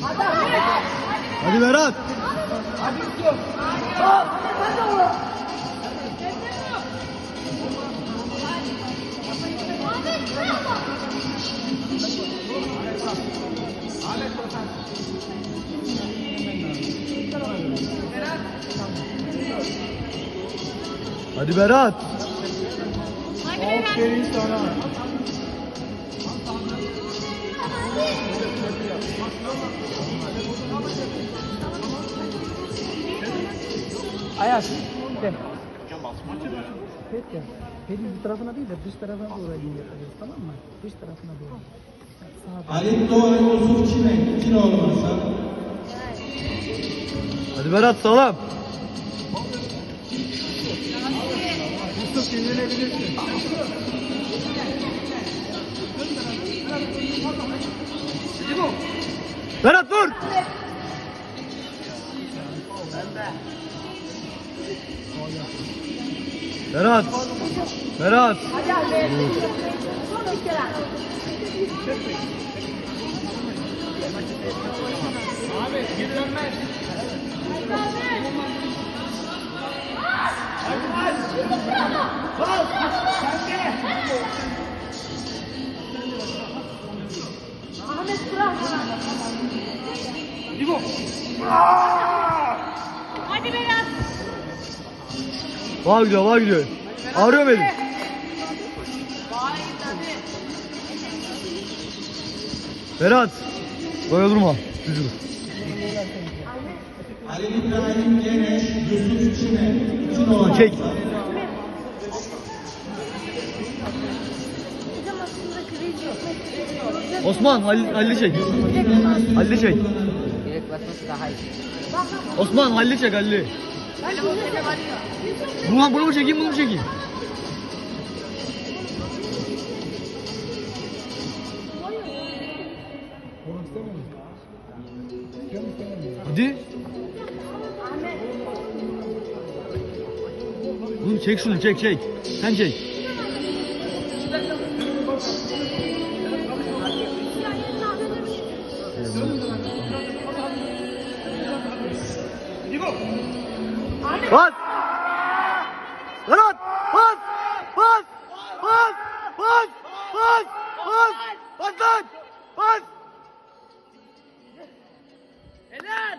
Hadi Berat. Hadi Berat. Aferin sana. Ayaz. Gel. Peki. Pelin bu tarafına değil de dış tarafına doğru elini yapacağız tamam mı? Dış tarafına doğru. Ali Doğan Yusuf Çimen, ikili olmazsa. Hadi Berat salam. Berat dur. Berat. Berat. Hadi Berat. Var gidiyor, var gidiyor. Ağrıyor benim. Berat. Böyle durma. Düz dur. Ali İbrahim Geneş, Yusuf ikili olmazsa. Çek. Osman, Halil, çek. Halil'i çek. Osman, Halil'i çek, Halil'i. Bunu, bunu mu çekeyim, bunu mu çekeyim? Hadi. Oğlum çek şunu, çek, çek. Sen çek. Bas! Berat!